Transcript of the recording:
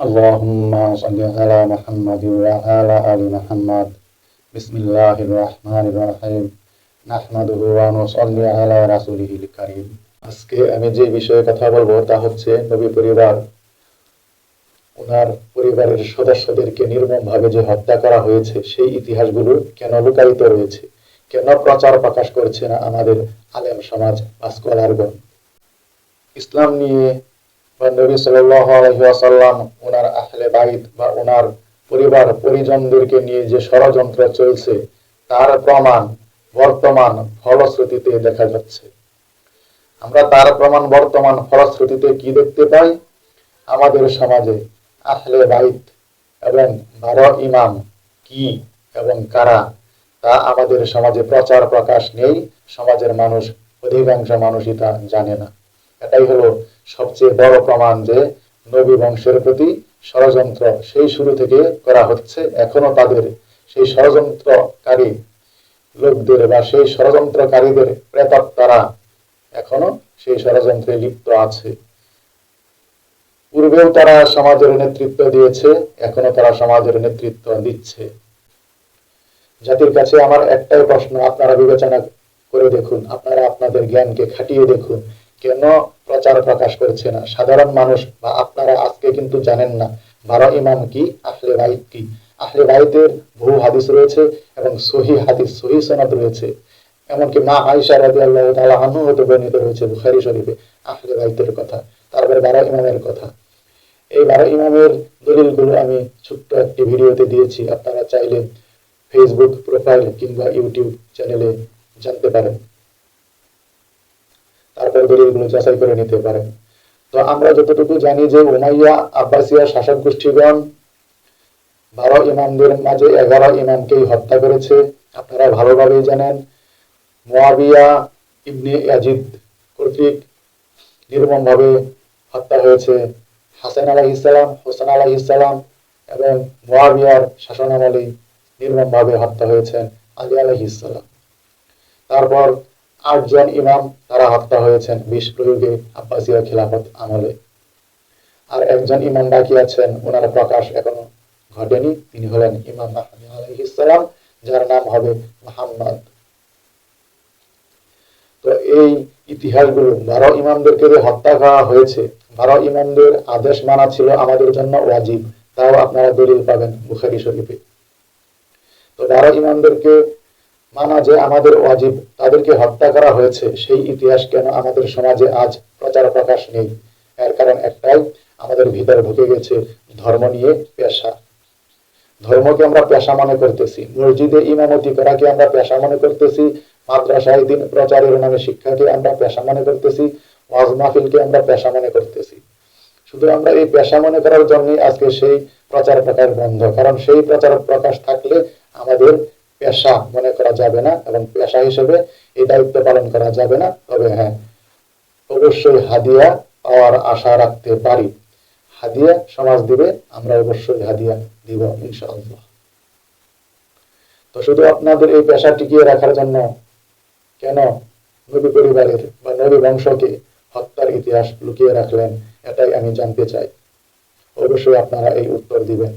اللهم صل على محمد وعلى آل محمد بسم الله الرحمن الرحيم نحمده ونصلي على رسوله الكريم আজকে আমি যে বিষয়ে কথা বলবো তা হচ্ছে নবী পরিবার ওনার পরিবারের সদস্যদেরকে নির্মমভাবে যে হত্যা করা হয়েছে সেই ইতিহাসগুলো কেন লুকায়িত রয়েছে কেন প্রচার প্রকাশ করছে না আমাদের আলেম সমাজ বা স্কলারগণ ইসলাম নিয়ে বা নবী সাল্লাল্লাহু বাইত বা ওনার পরিবার পরিজনদেরকে নিয়ে যে ষড়যন্ত্র চলছে, তার প্রমাণ বর্তমান ফলশ্রুতিতে দেখা যাচ্ছে। আমরা তার প্রমাণ বর্তমান ফলশ্রুতিতে কি দেখতে পাই? আমাদের সমাজে আহলে বাইত এবং বারো ইমাম কি এবং কারা, তা আমাদের সমাজে প্রচার প্রকাশ নেই। সমাজের মানুষ, অধিকাংশ মানুষই তা জানে না। এটাই হলো সবচেয়ে বড় প্রমাণ যে নবী বংশের প্রতি ষড়যন্ত্র সেই শুরু থেকে করা হচ্ছে। এখনও তাদের সেই ষড়যন্ত্রকারী লোকদের বা সেই ষড়যন্ত্রকারীদের প্রেতাত্মারা এখনও সেই ষড়যন্ত্রে লিপ্ত আছে। পূর্বেও তারা সমাজের নেতৃত্ব দিয়েছে, এখনও তারা সমাজের নেতৃত্ব দিচ্ছে। জাতির কাছে আমার একটাই প্রশ্ন, আপনারা বিবেচনা করে দেখুন, আপনারা আপনাদের জ্ঞানকে খাটিয়ে দেখুন। কেন প্রচার প্রকাশ করছে না? সাধারণ মানুষ বা আপনারা আজকে কিন্তু জানেন না বারো ইমাম কি? আহলে বাইত কি? আহলে বাইতের বহু হাদিস রয়েছে এবং সহি হাদিস, সহি সনদ রয়েছে। এমনকি মা আয়সা রাজি আল্লাহ হতে বর্ণিত রয়েছে বুখারি শরীফে আহলে বাইতের কথা, তারপরে বারো ইমামের কথা। এই বারো ইমামের দলিলগুলো আমি ছোট্ট একটি ভিডিওতে দিয়েছি, আপনারা চাইলে ফেসবুক প্রোফাইল কিংবা ইউটিউব চ্যানেলে জানতে পারেন। তারপর দলিলগুলো যাচাই করে নিতে পারেন। তো আমরা যতটুকু জানি যে উমাইয়া আব্বাসিয়া শাসক গোষ্ঠীগণ, বারো ইমামদের মাঝে এগারো ইমামকেই হত্যা করেছে। আপনারা ভালোভাবেই জানেন, মোয়াবিয়া ইবনে ইয়াজিদ কর্তৃক নির্মমভাবে হত্যা হয়েছে হাসান আলাহ ইসলাম হোসেন আলাহ ইসলাম এবং মোয়াবিয়ার শাসনামলেই নির্মমভাবে হত্যা হয়েছেন আলী আলাহ ইসলাম তারপর আটজন ইমাম তারা হত্যা হয়েছেন বিষ প্রয়োগে আব্বাসীয় খিলাফত আমলে। আর একজন ইমাম বাকি আছেন ওনার প্রকাশ এখনও ঘটেনি। তিনি হলেন ইমাম আলাইহিসালাম যার নাম হবে মোহাম্মদ। তো এই ইতিহাসগুলো, বারো ইমামদেরকে যে হত্যা করা হয়েছে, বারো ইমামদের আদেশ মানা ছিল আমাদের জন্য ওয়াজিব। তাও আপনারা দলিল পাবেন বুখারি শরীফে। তো বারো ইমামদেরকে মানা যে আমাদের ওয়াজিব, তাদেরকে হত্যা করা হয়েছে, সেই ইতিহাস কেন আমাদের সমাজে আজ প্রচার প্রকাশ নেই? এর কারণ একটাই, আমাদের ভিতরে ঢুকে গেছে ধর্ম নিয়ে পেশা। ধর্মকে আমরা পেশা মনে করতেছি। মসজিদে ইমামতি করাকে আমরা পেশা মনে করতেছি। মাদ্রাসায় দিন প্রচারের নামে শিক্ষাকে আমরা পেশা মনে করতেছি। ওয়াজ মাহফিলকে আমরা পেশা মনে করতেছি। শুধু আমরা এই পেশা মনে করার জন্যই আজকে সেই প্রচার প্রকাশ বন্ধ। কারণ সেই প্রচার প্রকাশ থাকলে আমাদের পেশা মনে করা যাবে না এবং পেশা হিসেবে এই দায়িত্ব পালন করা যাবে না। তবে হ্যাঁ অবশ্যই হাদিয়া পাওয়ার আশা রাখতে পারি। হাদিয়া সমাজ দিবে, আমরা অবশ্যই হাদিয়া দিব ইনশাআল্লাহ। তো শুধু আপনাদের এই পেশা টিকিয়ে রাখার জন্য কেন নবী পরিবারের বা নবী বংশকে হত্যার ইতিহাস লুকিয়ে রাখলেন, এটাই আমি জানতে চাই। অবশ্যই আপনারা এই উত্তর দিবেন।